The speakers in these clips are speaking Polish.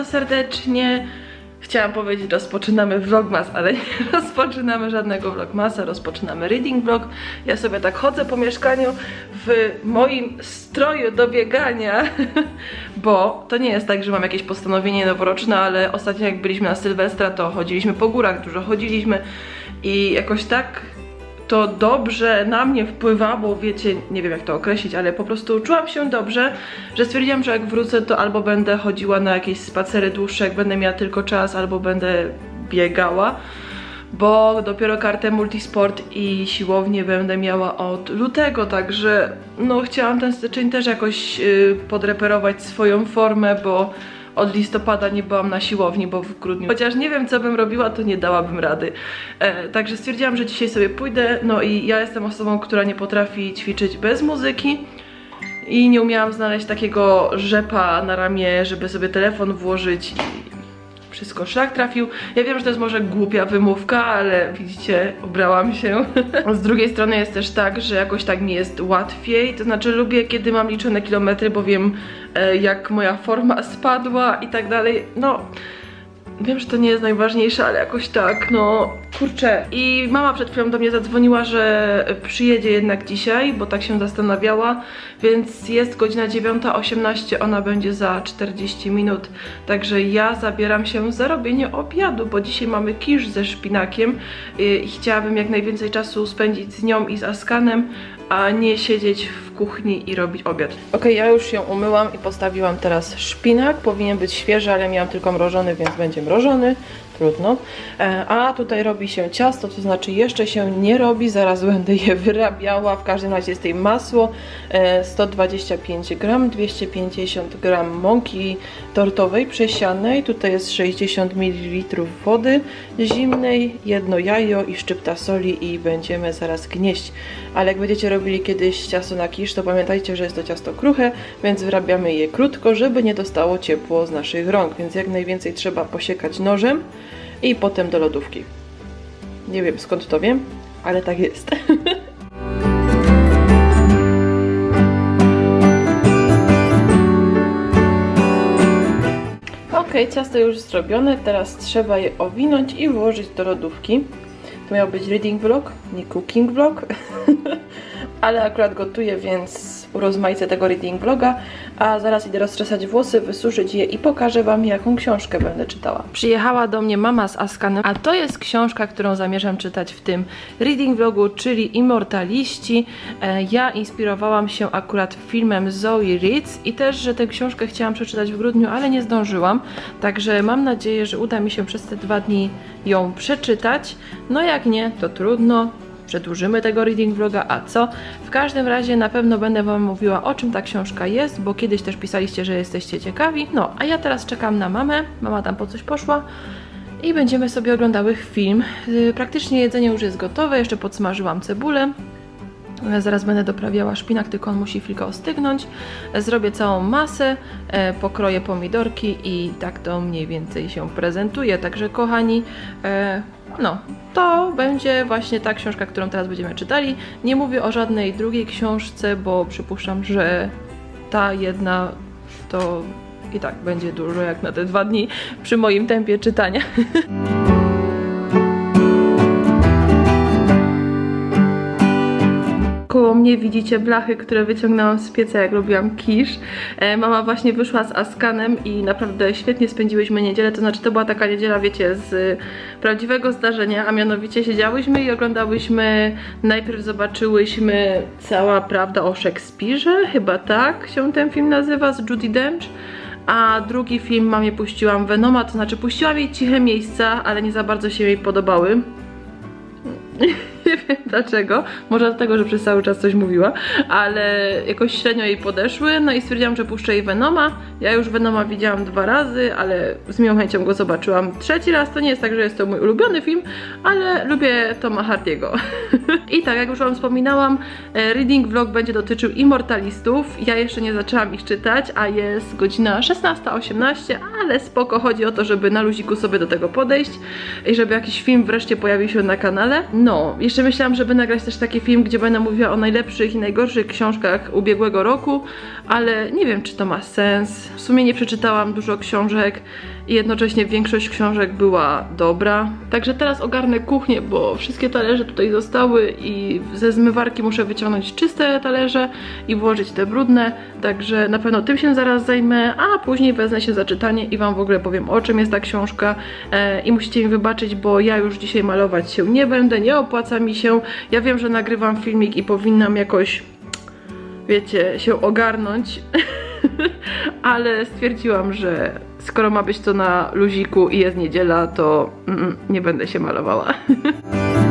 bardzo serdecznie. Chciałam powiedzieć, rozpoczynamy vlogmas, ale nie rozpoczynamy żadnego vlogmasa, rozpoczynamy reading vlog. Ja sobie tak chodzę po mieszkaniu w moim stroju do biegania, bo to nie jest tak, że mam jakieś postanowienie noworoczne, ale ostatnio jak byliśmy na Sylwestra, to chodziliśmy po górach, dużo chodziliśmy i jakoś tak to dobrze na mnie wpływało, wiecie, nie wiem jak to określić, ale po prostu czułam się dobrze, że stwierdziłam, że jak wrócę, to albo będę chodziła na jakieś spacery dłuższe, jak będę miała tylko czas, albo będę biegała, bo dopiero kartę multisport i siłownię będę miała od lutego, także no chciałam ten styczeń też jakoś yy, podreperować swoją formę, bo od listopada nie byłam na siłowni, bo w grudniu. Chociaż nie wiem, co bym robiła, to nie dałabym rady. E, także stwierdziłam, że dzisiaj sobie pójdę. No i ja jestem osobą, która nie potrafi ćwiczyć bez muzyki. I nie umiałam znaleźć takiego rzepa na ramię, żeby sobie telefon włożyć wszystko szlak trafił. Ja wiem, że to jest może głupia wymówka, ale widzicie, ubrałam się. Z drugiej strony jest też tak, że jakoś tak mi jest łatwiej. To znaczy lubię, kiedy mam liczone kilometry, bo wiem, e, jak moja forma spadła i tak dalej. No, Wiem, że to nie jest najważniejsze, ale jakoś tak, no kurczę. I mama przed chwilą do mnie zadzwoniła, że przyjedzie jednak dzisiaj, bo tak się zastanawiała, więc jest godzina 9.18, ona będzie za 40 minut, także ja zabieram się za robienie obiadu, bo dzisiaj mamy kisz ze szpinakiem i chciałabym jak najwięcej czasu spędzić z nią i z Askanem, a nie siedzieć w kuchni i robić obiad. Ok, ja już się umyłam i postawiłam teraz szpinak. Powinien być świeży, ale miałam tylko mrożony, więc będzie mrożony. Trudno. E, A tutaj robi się ciasto, to znaczy jeszcze się nie robi, zaraz będę je wyrabiała. W każdym razie jest tutaj masło, e, 125 gram, 250 gram mąki tortowej przesianej. Tutaj jest 60 ml wody zimnej, jedno jajo i szczypta soli i będziemy zaraz gnieść. Ale jak będziecie robili kiedyś ciasto na kisz, to pamiętajcie, że jest to ciasto kruche, więc wyrabiamy je krótko, żeby nie dostało ciepło z naszych rąk, więc jak najwięcej trzeba posiekać nożem i potem do lodówki. Nie wiem skąd to wiem, ale tak jest. Ok, ciasto już zrobione, teraz trzeba je owinąć i włożyć do lodówki. To miał być reading vlog, nie cooking vlog, ale akurat gotuję, więc urozmaicę tego reading vloga, a zaraz idę rozczesać włosy, wysuszyć je i pokażę Wam, jaką książkę będę czytała. Przyjechała do mnie mama z Askanem, a to jest książka, którą zamierzam czytać w tym reading vlogu, czyli Immortaliści. E, Ja inspirowałam się akurat filmem Zoe Reads i też, że tę książkę chciałam przeczytać w grudniu, ale nie zdążyłam, także mam nadzieję, że uda mi się przez te dwa dni ją przeczytać. No jak nie, to trudno, przedłużymy tego reading vloga, a co? W każdym razie na pewno będę Wam mówiła o czym ta książka jest, bo kiedyś też pisaliście, że jesteście ciekawi. No, a ja teraz czekam na mamę, mama tam po coś poszła i będziemy sobie oglądały film. Yy, Praktycznie jedzenie już jest gotowe, jeszcze podsmażyłam cebulę. Zaraz będę doprawiała szpinak, tylko on musi chwilkę ostygnąć. Zrobię całą masę, e, pokroję pomidorki i tak to mniej więcej się prezentuje. Także kochani, e, no, to będzie właśnie ta książka, którą teraz będziemy czytali. Nie mówię o żadnej drugiej książce, bo przypuszczam, że ta jedna to i tak będzie dużo jak na te dwa dni przy moim tempie czytania. mnie widzicie blachy, które wyciągnęłam z pieca, jak robiłam kisz. E, mama właśnie wyszła z Askanem i naprawdę świetnie spędziłyśmy niedzielę. To znaczy, to była taka niedziela, wiecie, z y, prawdziwego zdarzenia, a mianowicie siedziałyśmy i oglądałyśmy. Najpierw zobaczyłyśmy cała prawda o Szekspirze, chyba tak się ten film nazywa, z Judy Dench. A drugi film mamie puściłam Venoma, to znaczy puściłam jej ciche miejsca, ale nie za bardzo się jej podobały. Nie wiem dlaczego. Może dlatego, że przez cały czas coś mówiła, ale jakoś średnio jej podeszły. No i stwierdziłam, że puszczę jej Venoma. Ja już Venoma widziałam dwa razy, ale z miłą chęcią go zobaczyłam trzeci raz. To nie jest tak, że jest to mój ulubiony film, ale lubię Toma Hardiego. I tak, jak już Wam wspominałam, e, reading vlog będzie dotyczył Immortalistów. Ja jeszcze nie zaczęłam ich czytać, a jest godzina 16.18, ale spoko. Chodzi o to, żeby na luziku sobie do tego podejść i żeby jakiś film wreszcie pojawił się na kanale. No, jeszcze Przemyślałam, żeby nagrać też taki film, gdzie będę mówiła o najlepszych i najgorszych książkach ubiegłego roku, ale nie wiem, czy to ma sens. W sumie nie przeczytałam dużo książek i jednocześnie większość książek była dobra. Także teraz ogarnę kuchnię, bo wszystkie talerze tutaj zostały i ze zmywarki muszę wyciągnąć czyste talerze i włożyć te brudne. Także na pewno tym się zaraz zajmę, a później wezmę się za czytanie i Wam w ogóle powiem o czym jest ta książka e, i musicie mi wybaczyć, bo ja już dzisiaj malować się nie będę, nie opłaca mi się. Ja wiem, że nagrywam filmik i powinnam jakoś wiecie, się ogarnąć, ale stwierdziłam, że skoro ma być to na luziku i jest niedziela, to mm, nie będę się malowała.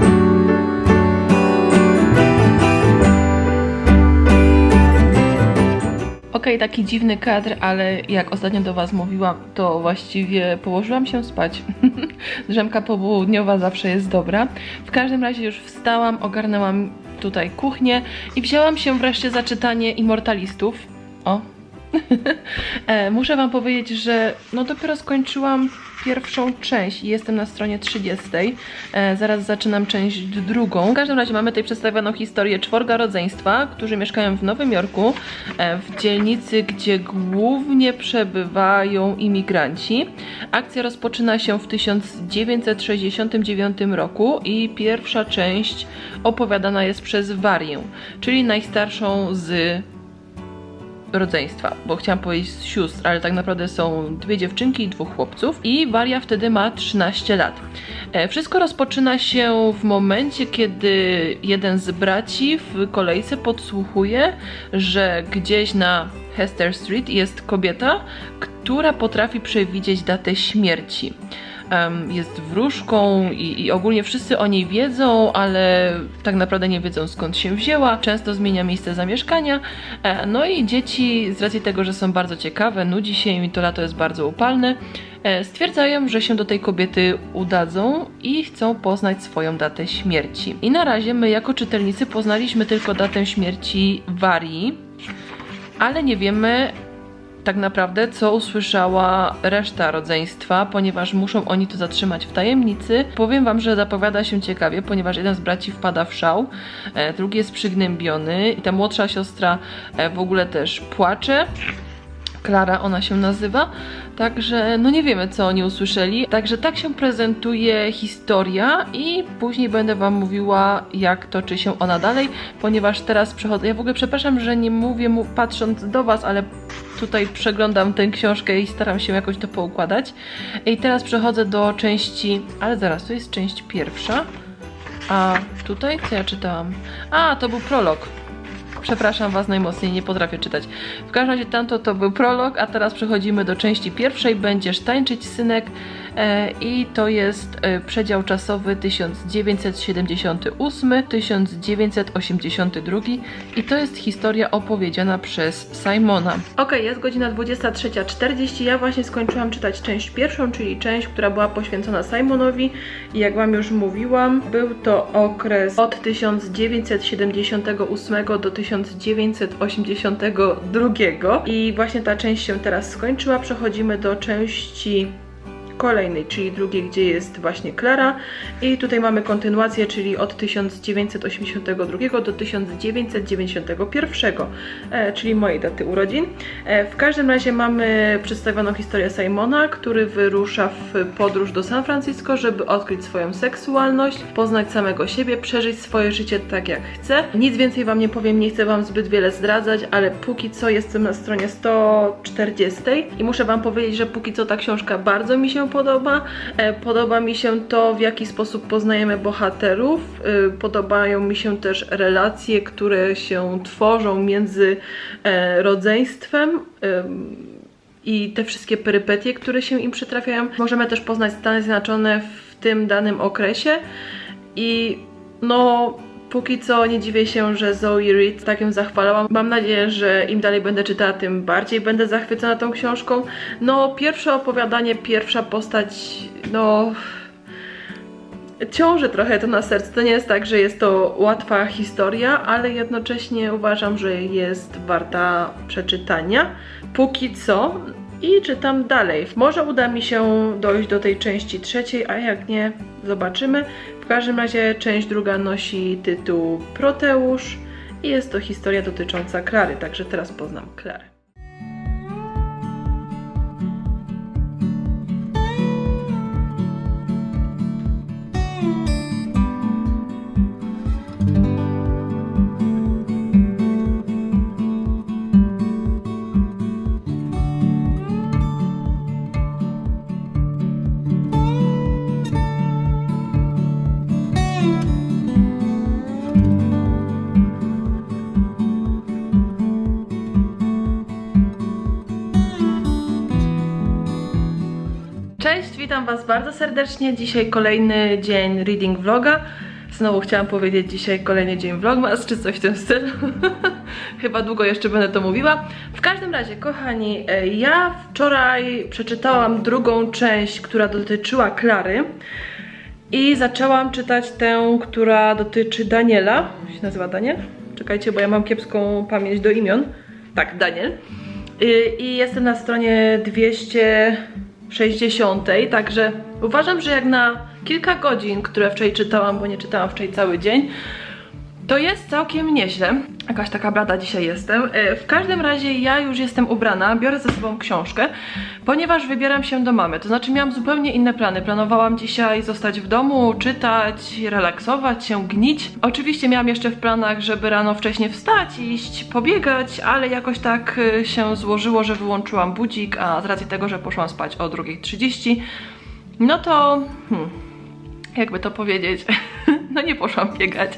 Okej, taki dziwny kadr, ale jak ostatnio do Was mówiłam, to właściwie położyłam się spać. Drzemka popołudniowa zawsze jest dobra. W każdym razie już wstałam, ogarnęłam tutaj kuchnię i wzięłam się wreszcie za czytanie Immortalistów. O, E, Muszę Wam powiedzieć, że no dopiero skończyłam pierwszą część i jestem na stronie 30. E, zaraz zaczynam część drugą. W każdym razie mamy tutaj przedstawioną historię czworga rodzeństwa, którzy mieszkają w Nowym Jorku, e, w dzielnicy, gdzie głównie przebywają imigranci. Akcja rozpoczyna się w 1969 roku i pierwsza część opowiadana jest przez Warię, czyli najstarszą z rodzeństwa, bo chciałam powiedzieć z sióstr, ale tak naprawdę są dwie dziewczynki i dwóch chłopców i Waria wtedy ma 13 lat. E, Wszystko rozpoczyna się w momencie, kiedy jeden z braci w kolejce podsłuchuje, że gdzieś na Hester Street jest kobieta, która potrafi przewidzieć datę śmierci. Em, jest wróżką i, i ogólnie wszyscy o niej wiedzą, ale tak naprawdę nie wiedzą skąd się wzięła. Często zmienia miejsce zamieszkania. E, No i dzieci, z racji tego, że są bardzo ciekawe, nudzi się im i to lato jest bardzo upalne, e, stwierdzają, że się do tej kobiety udadzą i chcą poznać swoją datę śmierci. I na razie my jako czytelnicy poznaliśmy tylko datę śmierci Warii, ale nie wiemy tak naprawdę, co usłyszała reszta rodzeństwa, ponieważ muszą oni to zatrzymać w tajemnicy. Powiem wam, że zapowiada się ciekawie, ponieważ jeden z braci wpada w szał, e, drugi jest przygnębiony i ta młodsza siostra e, w ogóle też płacze. Klara ona się nazywa, także no nie wiemy co oni usłyszeli. Także tak się prezentuje historia i później będę wam mówiła jak toczy się ona dalej, ponieważ teraz przechodzę, ja w ogóle przepraszam, że nie mówię mu patrząc do was, ale tutaj przeglądam tę książkę i staram się jakoś to poukładać. I teraz przechodzę do części, ale zaraz, to jest część pierwsza. A tutaj co ja czytałam? A, to był prolog. Przepraszam Was najmocniej, nie potrafię czytać. W każdym razie tamto to był prolog, a teraz przechodzimy do części pierwszej. Będziesz tańczyć, synek. E, I to jest e, przedział czasowy 1978-1982 i to jest historia opowiedziana przez Simona. Ok, jest godzina 23.40. Ja właśnie skończyłam czytać część pierwszą, czyli część, która była poświęcona Simonowi. I jak Wam już mówiłam, był to okres od 1978 do 1982. I właśnie ta część się teraz skończyła. Przechodzimy do części kolejnej, czyli drugiej, gdzie jest właśnie Klara. I tutaj mamy kontynuację, czyli od 1982 do 1991, e, czyli mojej daty urodzin. E, w każdym razie mamy przedstawioną historię Simona, który wyrusza w podróż do San Francisco, żeby odkryć swoją seksualność, poznać samego siebie, przeżyć swoje życie tak jak chce. Nic więcej Wam nie powiem, nie chcę Wam zbyt wiele zdradzać, ale póki co jestem na stronie 140 i muszę Wam powiedzieć, że póki co ta książka bardzo mi się podoba. E, Podoba mi się to, w jaki sposób poznajemy bohaterów. E, Podobają mi się też relacje, które się tworzą między e, rodzeństwem. I te wszystkie perypetie, które się im przytrafiają. Możemy też poznać Stany Zjednoczone w tym danym okresie i no póki co nie dziwię się, że Zoe Reed tak ją zachwalałam. Mam nadzieję, że im dalej będę czytała, tym bardziej będę zachwycona tą książką. No pierwsze opowiadanie, pierwsza postać, no ciąży trochę to na sercu. To nie jest tak, że jest to łatwa historia, ale jednocześnie uważam, że jest warta przeczytania. Póki co, i czytam dalej. Może uda mi się dojść do tej części trzeciej, a jak nie, zobaczymy. W każdym razie część druga nosi tytuł Proteusz i jest to historia dotycząca Klary, także teraz poznam Klarę. Was bardzo serdecznie. Dzisiaj kolejny dzień reading vloga. Znowu chciałam powiedzieć dzisiaj kolejny dzień vlogmas, czy coś w tym stylu. Chyba długo jeszcze będę to mówiła. W każdym razie, kochani, e, ja wczoraj przeczytałam drugą część, która dotyczyła Klary. I zaczęłam czytać tę, która dotyczy Daniela. Się nazywa Daniel? Czekajcie, bo ja mam kiepską pamięć do imion. Tak, Daniel. I, i jestem na stronie 260, także uważam, że jak na kilka godzin, które wczoraj czytałam, bo nie czytałam wczoraj cały dzień, to jest całkiem nieźle. Jakaś taka blada dzisiaj jestem. E, W każdym razie ja już jestem ubrana, biorę ze sobą książkę, ponieważ wybieram się do mamy. To znaczy miałam zupełnie inne plany. Planowałam dzisiaj zostać w domu, czytać, relaksować się, gnić. Oczywiście miałam jeszcze w planach, żeby rano wcześniej wstać, iść pobiegać, ale jakoś tak e, się złożyło, że wyłączyłam budzik, a z racji tego, że poszłam spać o 2.30, no to... Hmm, jakby to powiedzieć, no nie poszłam biegać.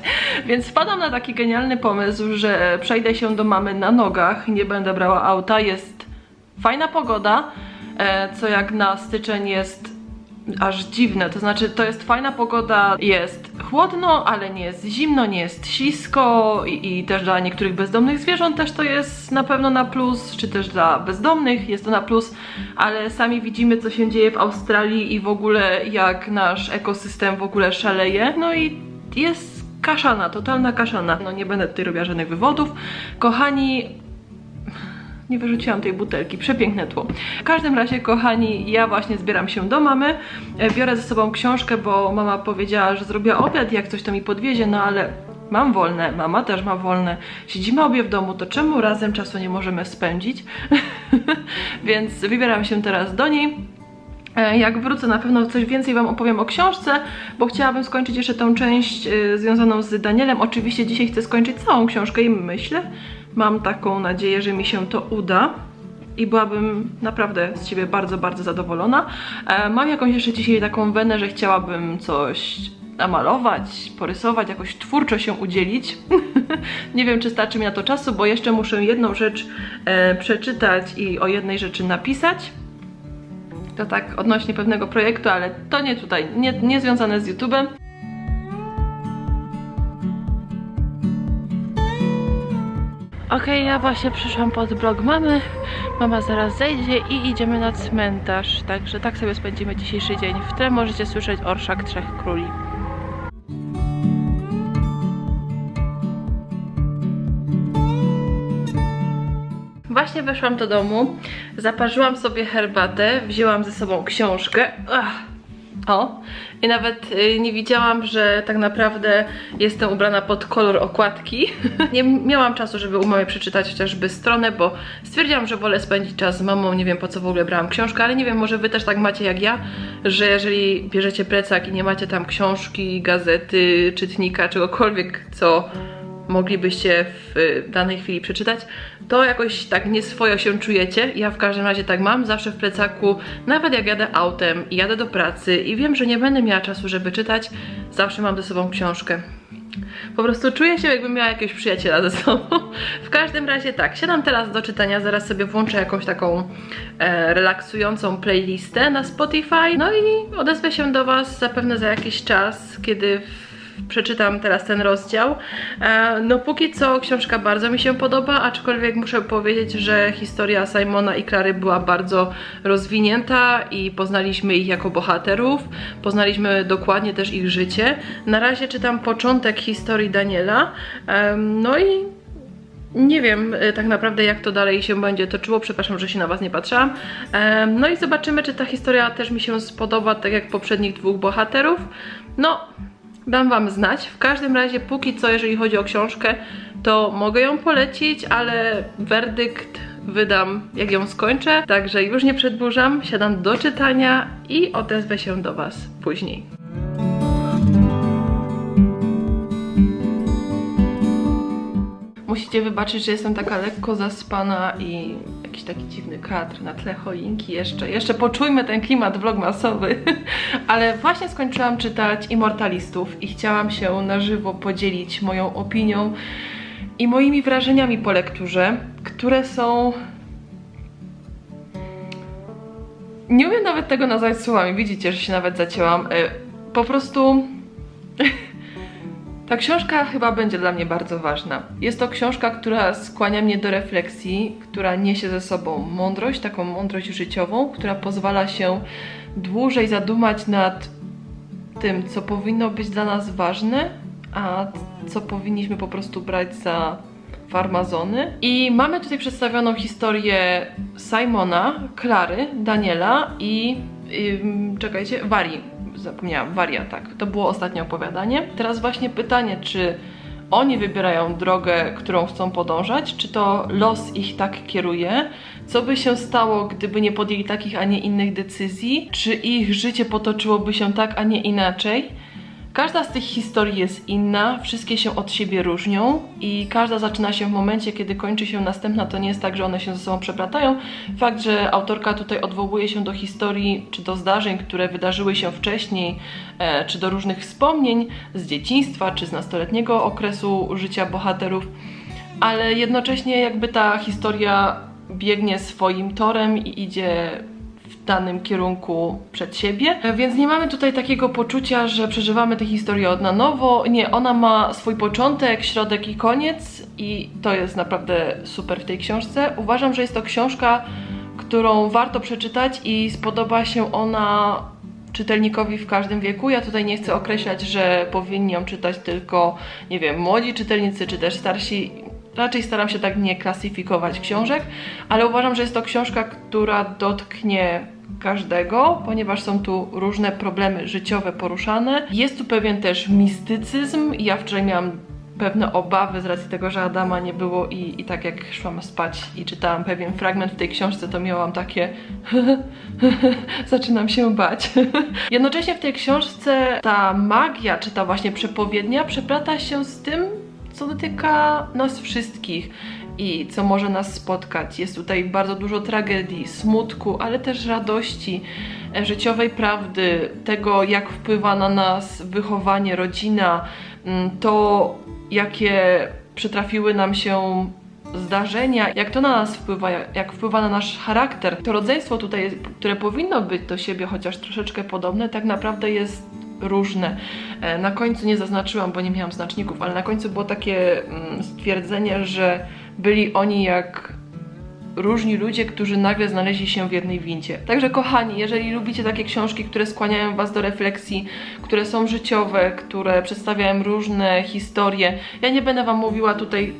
Więc wpadłam na taki genialny pomysł, że przejdę się do mamy na nogach, nie będę brała auta, jest fajna pogoda, e, co jak na styczeń jest aż dziwne, to znaczy to jest fajna pogoda, jest chłodno, ale nie jest zimno, nie jest ślisko i, i też dla niektórych bezdomnych zwierząt też to jest na pewno na plus, czy też dla bezdomnych jest to na plus, ale sami widzimy co się dzieje w Australii i w ogóle jak nasz ekosystem w ogóle szaleje, no i jest kaszana, totalna kaszana. No nie będę tutaj robiła żadnych wywodów. Kochani, nie wyrzuciłam tej butelki, przepiękne tło. W każdym razie, kochani, ja właśnie zbieram się do mamy. E, Biorę ze sobą książkę, bo mama powiedziała, że zrobiła obiad, jak coś to mi podwiezie, no ale mam wolne, mama też ma wolne. Siedzimy obie w domu, to czemu razem czasu nie możemy spędzić? Więc wybieram się teraz do niej. E, Jak wrócę, na pewno coś więcej Wam opowiem o książce, bo chciałabym skończyć jeszcze tą część e, związaną z Danielem. Oczywiście dzisiaj chcę skończyć całą książkę i myślę, mam taką nadzieję, że mi się to uda. I byłabym naprawdę z Ciebie bardzo, bardzo zadowolona. E, Mam jakąś jeszcze dzisiaj taką wenę, że chciałabym coś namalować, porysować, jakoś twórczo się udzielić. Nie wiem, czy starczy mi na to czasu, bo jeszcze muszę jedną rzecz e, przeczytać i o jednej rzeczy napisać. To tak odnośnie pewnego projektu, ale to nie tutaj, nie, nie związane z YouTube'em. Okej, ja właśnie przyszłam pod blog mamy. Mama zaraz zejdzie i idziemy na cmentarz. Także tak sobie spędzimy dzisiejszy dzień. W tle możecie słyszeć orszak trzech króli. Właśnie weszłam do domu, zaparzyłam sobie herbatę, wzięłam ze sobą książkę. O, i nawet y, nie widziałam, że tak naprawdę jestem ubrana pod kolor okładki. nie miałam czasu, żeby u mamy przeczytać chociażby stronę, bo stwierdziłam, że wolę spędzić czas z mamą. Nie wiem po co w ogóle brałam książkę, ale nie wiem, może wy też tak macie jak ja, że jeżeli bierzecie plecak i nie macie tam książki, gazety, czytnika, czegokolwiek, co moglibyście w y, danej chwili przeczytać, to jakoś tak nieswojo się czujecie. Ja w każdym razie tak mam, zawsze w plecaku, nawet jak jadę autem i jadę do pracy i wiem, że nie będę miała czasu, żeby czytać, zawsze mam ze sobą książkę. Po prostu czuję się, jakbym miała jakiegoś przyjaciela ze sobą. W każdym razie tak, siadam teraz do czytania, zaraz sobie włączę jakąś taką e, relaksującą playlistę na Spotify, no i odezwę się do Was zapewne za jakiś czas, kiedy w przeczytam teraz ten rozdział. E, No póki co książka bardzo mi się podoba, aczkolwiek muszę powiedzieć, że historia Simona i Klary była bardzo rozwinięta i poznaliśmy ich jako bohaterów, poznaliśmy dokładnie też ich życie. Na razie czytam początek historii Daniela, Em, no i nie wiem y, tak naprawdę jak to dalej się będzie toczyło, przepraszam, że się na Was nie patrzyłam. No i zobaczymy, czy ta historia też mi się spodoba, tak jak poprzednich dwóch bohaterów. No, dam Wam znać. W każdym razie, póki co, jeżeli chodzi o książkę, to mogę ją polecić, ale werdykt wydam, jak ją skończę. Także już nie przedłużam, siadam do czytania i odezwę się do Was później. Musicie wybaczyć, że jestem taka lekko zaspana i jakiś taki dziwny kadr na tle choinki jeszcze. Jeszcze poczujmy ten klimat vlogmasowy. Ale właśnie skończyłam czytać Immortalistów i chciałam się na żywo podzielić moją opinią i moimi wrażeniami po lekturze, które są... Nie umiem nawet tego nazwać słowami, widzicie, że się nawet zacięłam. E, Po prostu... Ta książka chyba będzie dla mnie bardzo ważna. Jest to książka, która skłania mnie do refleksji, która niesie ze sobą mądrość, taką mądrość życiową, która pozwala się dłużej zadumać nad tym, co powinno być dla nas ważne, a co powinniśmy po prostu brać za farmazony. I mamy tutaj przedstawioną historię Simona, Klary, Daniela i czekajcie, Warii. Zapomniałam, Waria, tak. To było ostatnie opowiadanie. Teraz właśnie pytanie, czy oni wybierają drogę, którą chcą podążać, czy to los ich tak kieruje? Co by się stało, gdyby nie podjęli takich, a nie innych decyzji? Czy ich życie potoczyłoby się tak, a nie inaczej? Każda z tych historii jest inna, wszystkie się od siebie różnią i każda zaczyna się w momencie, kiedy kończy się następna. To nie jest tak, że one się ze sobą przeplatają. Fakt, że autorka tutaj odwołuje się do historii czy do zdarzeń, które wydarzyły się wcześniej, e, czy do różnych wspomnień z dzieciństwa, czy z nastoletniego okresu życia bohaterów, ale jednocześnie jakby ta historia biegnie swoim torem i idzie w danym kierunku przed siebie. Więc nie mamy tutaj takiego poczucia, że przeżywamy tę historię od na nowo. Nie, ona ma swój początek, środek i koniec i to jest naprawdę super w tej książce. Uważam, że jest to książka, którą warto przeczytać i spodoba się ona czytelnikowi w każdym wieku. Ja tutaj nie chcę określać, że powinni ją czytać tylko, nie wiem, młodzi czytelnicy czy też starsi. Raczej staram się tak nie klasyfikować książek, ale uważam, że jest to książka, która dotknie każdego, ponieważ są tu różne problemy życiowe poruszane. Jest tu pewien też mistycyzm. Ja wczoraj miałam pewne obawy z racji tego, że Adama nie było i, i tak jak szłam spać i czytałam pewien fragment w tej książce, to miałam takie zaczynam się bać. Jednocześnie w tej książce ta magia, czy ta właśnie przepowiednia przeplata się z tym, co dotyka nas wszystkich i co może nas spotkać. Jest tutaj bardzo dużo tragedii, smutku, ale też radości, e, życiowej prawdy, tego jak wpływa na nas wychowanie, rodzina, mm, to jakie przytrafiły nam się zdarzenia, jak to na nas wpływa, jak, wpływa na nasz charakter. To rodzeństwo tutaj, które powinno być do siebie chociaż troszeczkę podobne, tak naprawdę jest różne. E, Na końcu nie zaznaczyłam, bo nie miałam znaczników, ale na końcu było takie mm, stwierdzenie, że byli oni jak różni ludzie, którzy nagle znaleźli się w jednej windzie. Także kochani, jeżeli lubicie takie książki, które skłaniają Was do refleksji, które są życiowe, które przedstawiają różne historie, ja nie będę Wam mówiła tutaj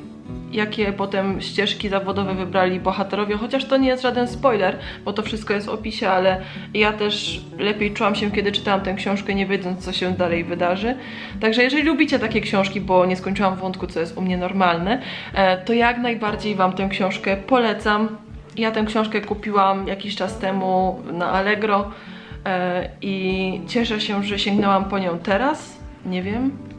jakie potem ścieżki zawodowe wybrali bohaterowie, chociaż to nie jest żaden spoiler, bo to wszystko jest w opisie, ale ja też lepiej czułam się, kiedy czytałam tę książkę, nie wiedząc, co się dalej wydarzy. Także jeżeli lubicie takie książki, bo nie skończyłam wątku, co jest u mnie normalne, e, to jak najbardziej Wam tę książkę polecam. Ja tę książkę kupiłam jakiś czas temu na Allegro e, i cieszę się, że sięgnęłam po nią teraz. Nie wiem,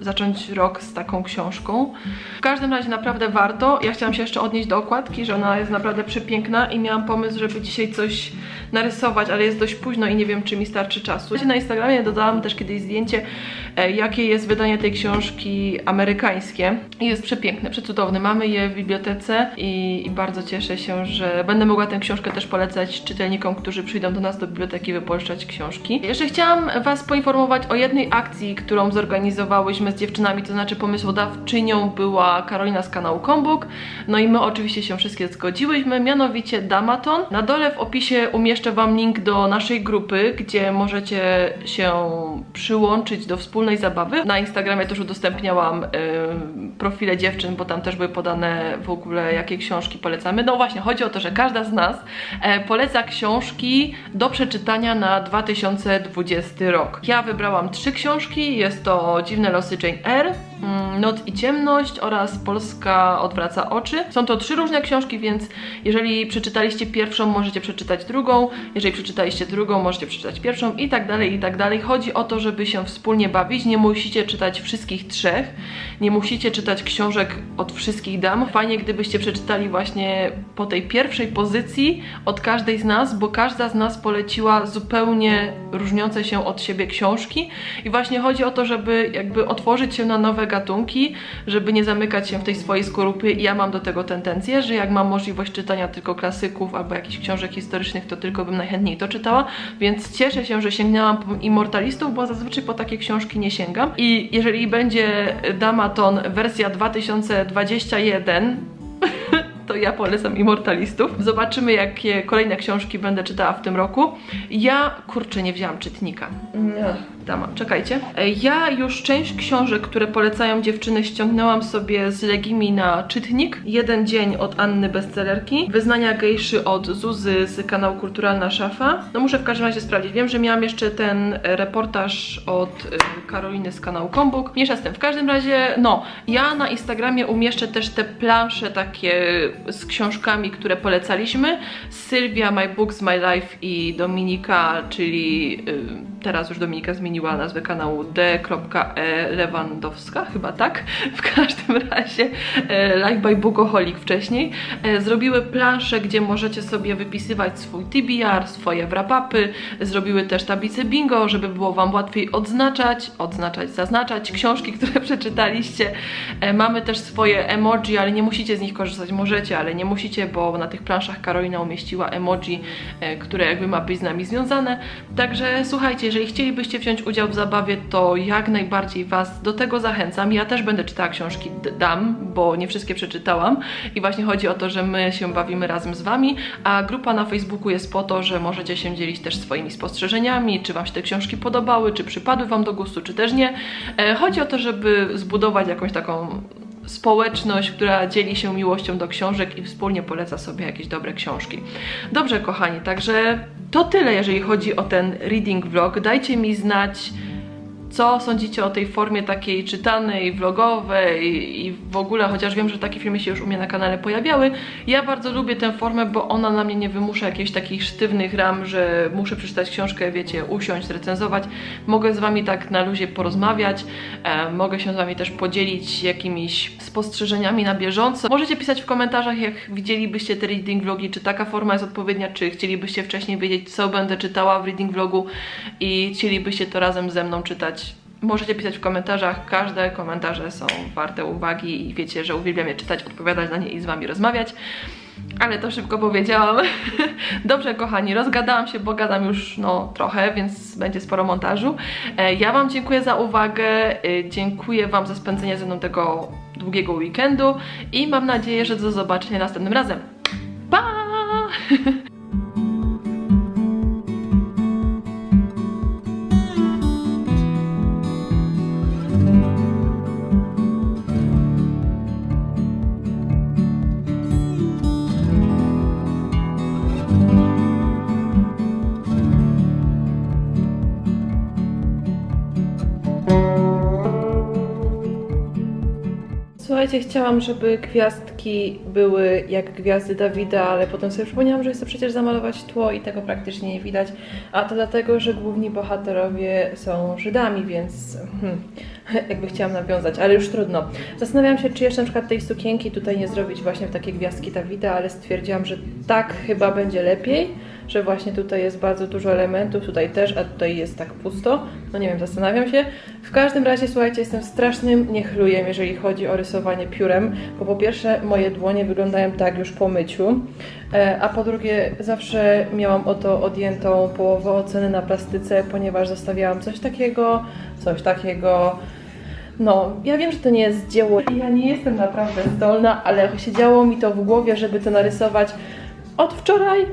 zacząć rok z taką książką. W każdym razie naprawdę warto. Ja chciałam się jeszcze odnieść do okładki, że ona jest naprawdę przepiękna i miałam pomysł, żeby dzisiaj coś narysować, ale jest dość późno i nie wiem, czy mi starczy czasu. Na Instagramie dodałam też kiedyś zdjęcie, e, jakie jest wydanie tej książki amerykańskie. I jest przepiękne, przecudowne. Mamy je w bibliotece i, i bardzo cieszę się, że będę mogła tę książkę też polecać czytelnikom, którzy przyjdą do nas do biblioteki wypożyczać książki. Jeszcze chciałam Was poinformować o jednej akcji, którą zorganizowałyśmy z dziewczynami, to znaczy pomysłodawczynią była Karolina z kanału Kombuk. No i my oczywiście się wszystkie zgodziłyśmy, mianowicie Damaton. Na dole w opisie umieszczę Wam link do naszej grupy, gdzie możecie się przyłączyć do wspólnej zabawy. Na Instagramie też udostępniałam y, profile dziewczyn, bo tam też były podane w ogóle jakie książki polecamy. No właśnie, chodzi o to, że każda z nas e, poleca książki do przeczytania na 2020 rok. Ja wybrałam trzy książki, jest to Dziwne losy Eyre, mm, Noc i ciemność oraz Polska odwraca oczy. Są to trzy różne książki, więc jeżeli przeczytaliście pierwszą, możecie przeczytać drugą, jeżeli przeczytaliście drugą, możecie przeczytać pierwszą i tak dalej, i tak dalej. Chodzi o to, żeby się wspólnie bawić, nie musicie czytać wszystkich trzech, nie musicie czytać książek od wszystkich dam. Fajnie, gdybyście przeczytali właśnie po tej pierwszej pozycji od każdej z nas, bo każda z nas poleciła zupełnie różniące się od siebie książki i właśnie chodzi o to, żeby jakby otworzyć się na nowe gatunki, żeby nie zamykać się w tej swojej skorupie i ja mam do tego tendencję, że jak mam możliwość czytania tylko klasyków albo jakichś książek historycznych, to tylko bym najchętniej to czytała, więc cieszę się, że sięgnęłam po Immortalistów, bo zazwyczaj po takie książki nie sięgam i jeżeli będzie Damaton wersja 2021 to ja polecam Immortalistów. Zobaczymy, jakie kolejne książki będę czytała w tym roku. Ja, kurczę, nie wzięłam czytnika. Ech, Dama, czekajcie. E, Ja już część książek, które polecają dziewczyny, ściągnęłam sobie z Legimi na czytnik. Jeden dzień od Anny Bestsellerki. Wyznania gejszy od Zuzy z kanału Kulturalna Szafa. No muszę w każdym razie sprawdzić. Wiem, że miałam jeszcze ten reportaż od e, Karoliny z kanału Kombuk. Mniejsza z tym. W każdym razie, no, ja na Instagramie umieszczę też te plansze takie z książkami, które polecaliśmy. Sylwia, My Books, My Life i Dominika, czyli y, teraz już Dominika zmieniła nazwę kanału d.e Lewandowska, chyba tak. W każdym razie e, Life by Bookoholic wcześniej. E, zrobiły plansze, gdzie możecie sobie wypisywać swój TBR, swoje wrapapy. Zrobiły też tablicę bingo, żeby było Wam łatwiej odznaczać, odznaczać, zaznaczać książki, które przeczytaliście. E, Mamy też swoje emoji, ale nie musicie z nich korzystać. Możecie, ale nie musicie, bo na tych planszach Karolina umieściła emoji, które jakby ma być z nami związane. Także słuchajcie, jeżeli chcielibyście wziąć udział w zabawie, to jak najbardziej Was do tego zachęcam. Ja też będę czytała książki dam, bo nie wszystkie przeczytałam i właśnie chodzi o to, że my się bawimy razem z Wami, a grupa na Facebooku jest po to, że możecie się dzielić też swoimi spostrzeżeniami, czy Wam się te książki podobały, czy przypadły Wam do gustu, czy też nie. E, Chodzi o to, żeby zbudować jakąś taką społeczność, która dzieli się miłością do książek i wspólnie poleca sobie jakieś dobre książki. Dobrze, kochani, także to tyle, jeżeli chodzi o ten reading vlog. Dajcie mi znać, co sądzicie o tej formie takiej czytanej, vlogowej i w ogóle, chociaż wiem, że takie filmy się już u mnie na kanale pojawiały. Ja bardzo lubię tę formę, bo ona na mnie nie wymusza jakichś takich sztywnych ram, że muszę przeczytać książkę, wiecie, usiąść, recenzować. Mogę z Wami tak na luzie porozmawiać, e, mogę się z Wami też podzielić jakimiś spostrzeżeniami na bieżąco. Możecie pisać w komentarzach, jak widzielibyście te reading vlogi, czy taka forma jest odpowiednia, czy chcielibyście wcześniej wiedzieć, co będę czytała w reading vlogu i chcielibyście to razem ze mną czytać Możecie pisać w komentarzach, każde komentarze są warte uwagi i wiecie, że uwielbiam je czytać, odpowiadać na nie i z Wami rozmawiać. Ale to szybko powiedziałam. Dobrze, kochani, rozgadałam się, bo gadam już no trochę, więc będzie sporo montażu. E, Ja Wam dziękuję za uwagę, e, dziękuję Wam za spędzenie ze mną tego długiego weekendu i mam nadzieję, że do zobaczenia następnym razem. Pa! Słuchajcie, chciałam, żeby gwiazdki były jak gwiazdy Dawida, ale potem sobie przypomniałam, że chcę przecież zamalować tło i tego praktycznie nie widać. A to dlatego, że główni bohaterowie są Żydami, więc hmm, jakby chciałam nawiązać, ale już trudno. Zastanawiałam się, czy jeszcze na przykład tej sukienki tutaj nie zrobić właśnie w takie gwiazdki Dawida, ale stwierdziłam, że tak chyba będzie lepiej, że właśnie tutaj jest bardzo dużo elementów, tutaj też, a tutaj jest tak pusto. No nie wiem, zastanawiam się. W każdym razie, słuchajcie, jestem strasznym niechlujem, jeżeli chodzi o rysowanie piórem, bo po pierwsze moje dłonie wyglądają tak już po myciu, e, a po drugie zawsze miałam o to odjętą połowę oceny na plastyce, ponieważ zostawiałam coś takiego, coś takiego. No, ja wiem, że to nie jest dzieło. Ja nie jestem naprawdę zdolna, ale siedziało mi to w głowie, żeby to narysować od wczoraj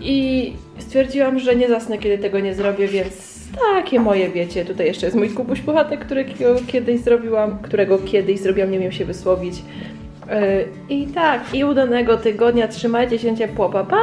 i stwierdziłam, że nie zasnę, kiedy tego nie zrobię, więc takie moje, wiecie. Tutaj jeszcze jest mój kubuś puchatek, którego kiedyś zrobiłam, którego kiedyś zrobiłam, nie wiem się wysłowić. Yy, I tak, i udanego tygodnia. Trzymajcie się ciepło, pa pa!